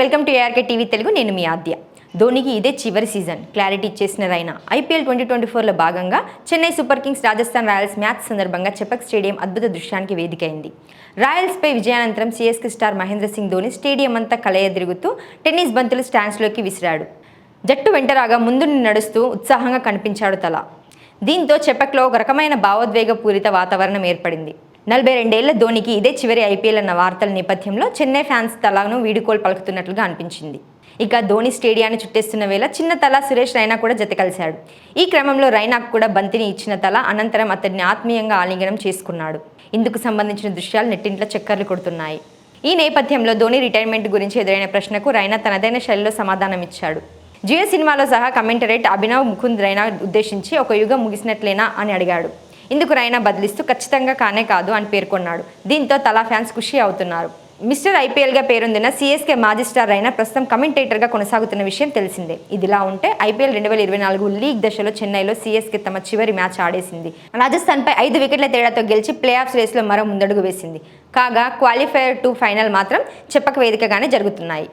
Welcome to ARK TV Telugu. నేను మీ ఆద్య. ధోనికి ఇదే చివరి సీజన్. క్లారిటీ ఇచ్చేసిన రైనా ఐపీఎల్ ట్వంటీ ట్వంటీ ఫోర్లో భాగంగా Chennai super kings Rajasthan royals match సందర్భంగా చెపక్ స్టేడియం అద్భుత దృశ్యానికి వేదికైంది. రాయల్స్పై విజయానంతరం CSK star Mahendra Singh Dhoni stadium అంతా కలయదిరుగుతూ టెన్నిస్ బంతులు స్టాండ్స్లోకి విసిరాడు. జట్టు వెంటరాగా ముందు నడుస్తూ ఉత్సాహంగా కనిపించాడు తల. దీంతో చెపక్లో ఒక రకమైన భావోద్వేగ పూరిత వాతావరణం ఏర్పడింది. నలభై రెండేళ్ళ ధోనికి ఇదే చివరి ఐపీఎల్ అన్న వార్తల నేపథ్యంలో చెన్నై ఫ్యాన్స్ తలాను వీడుకోలు పలుకుతున్నట్లుగా అనిపించింది. ఇక ధోని స్టేడియాన్ని చుట్టేస్తున్న వేళ చిన్న తల సురేష్ రైనా కూడా జత కలిశాడు. ఈ క్రమంలో రైనాకు కూడా బంతిని ఇచ్చిన తల అనంతరం అతడిని ఆత్మీయంగా ఆలింగనం చేసుకున్నాడు. ఇందుకు సంబంధించిన దృశ్యాలు నెట్టింట్లో చక్కర్లు కొడుతున్నాయి. ఈ నేపథ్యంలో ధోని రిటైర్మెంట్ గురించి ఎదురైన ప్రశ్నకు రైనా తనదైన శైలిలో సమాధానం ఇచ్చాడు. జియో సినిమాలో సహా కమెంటరేట్ అభినవ్ ముకుంద్ రైనా ఉద్దేశించి ఒక యుగం ముగిసినట్లేనా అని అడిగాడు. ఇందుకు రైనా బదిలిస్తూ ఖచ్చితంగా కానే కాదు అని పేర్కొన్నాడు. దీంతో తలా ఫ్యాన్స్ ఖుషి అవుతున్నారు. మిస్టర్ ఐపీఎల్గా పేరొందిన సీఎస్కే మాజీ స్టార్ అయిన ప్రస్తుతం కమెంటేటర్గా కొనసాగుతున్న విషయం తెలిసిందే. ఇదిలా ఉంటే ఐపీఎల్ రెండు వేల ఇరవై నాలుగు లీగ్ దశలో చెన్నైలో సీఎస్కే తమ చివరి మ్యాచ్ ఆడేసింది. రాజస్థాన్పై ఐదు వికెట్ల తేడాతో గెలిచి ప్లే ఆఫ్స్ రేస్లో మరో ముందడుగు వేసింది. కాగా క్వాలిఫైయర్ టు ఫైనల్ మాత్రం చెప్పక వేదికగానే జరుగుతున్నాయి.